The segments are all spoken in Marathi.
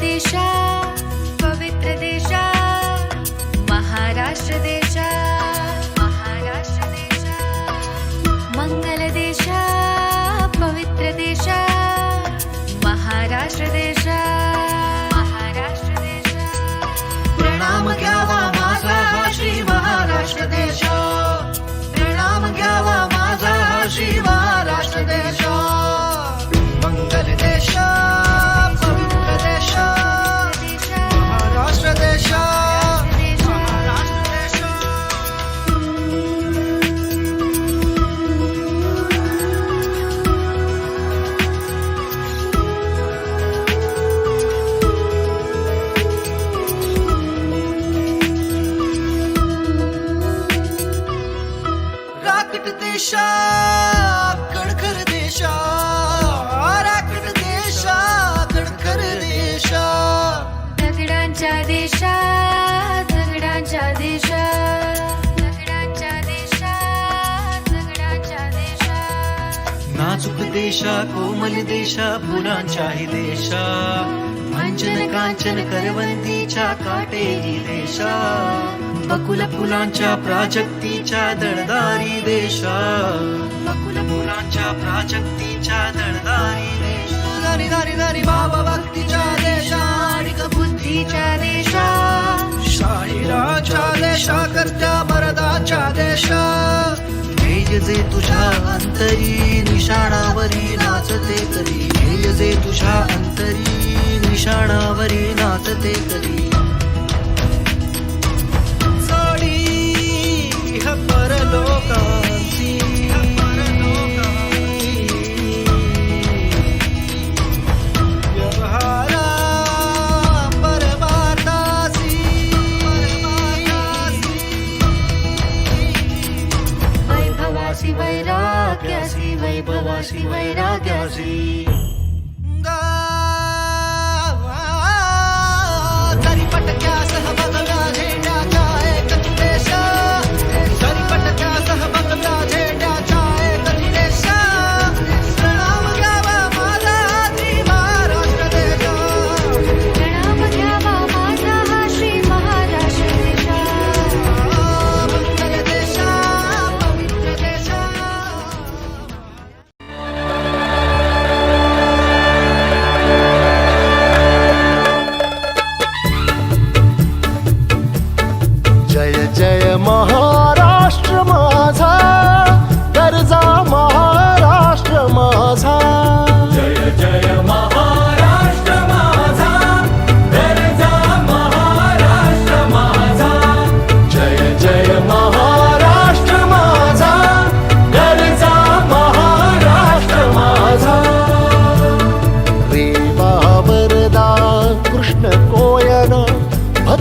दिशा राकट देशा कणखर देशा राकट देशा कणखर देशा दगडांच्या देशा दगडांच्या देशा दगडांच्या देशा दगडांच्या देशा नाजूक देशा कोमल देशा फुलांच्याही देशा. अंजन कांचन करवंतीच्या काटेरी देशा. बकुल फुलांच्या प्राजक्तीच्या दळदारी देशा बकुल फुलांच्या प्राजक्तीच्या दळदारी देशा दारी दारी दारी बाबा भक्तीच्या देशा आणि बुद्धीच्या देशा शाहिराच्या देशा करत्या मरदाच्या देशा जे तुझ्या अंतरी निशाणावरी नाचते करी. जे तुझ्या अंतरी निशाणावरी नाचते करी. వైరాగ్యాసి వైభవ వైరాగ్యాసి సరిపట క్యాస భగరాజే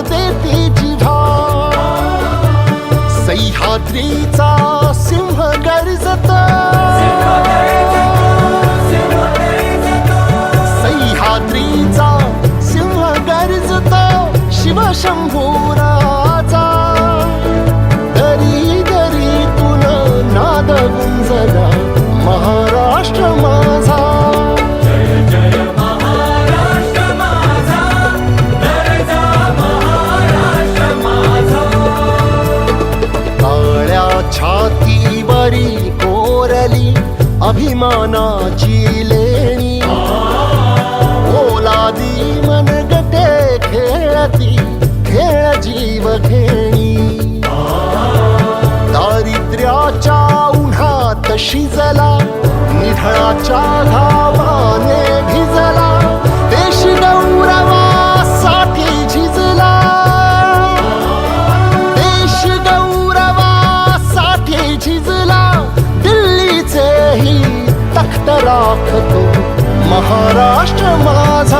देती जिव्हा सह्याद्रीचा अभिमानाची लेणी. ओलादी मनगटे खेळती खेळ जीव घेणी. दारिद्र्याच्या उन्हात शिजला निधळाच्या घा মহারাষ্ট্র মাঝ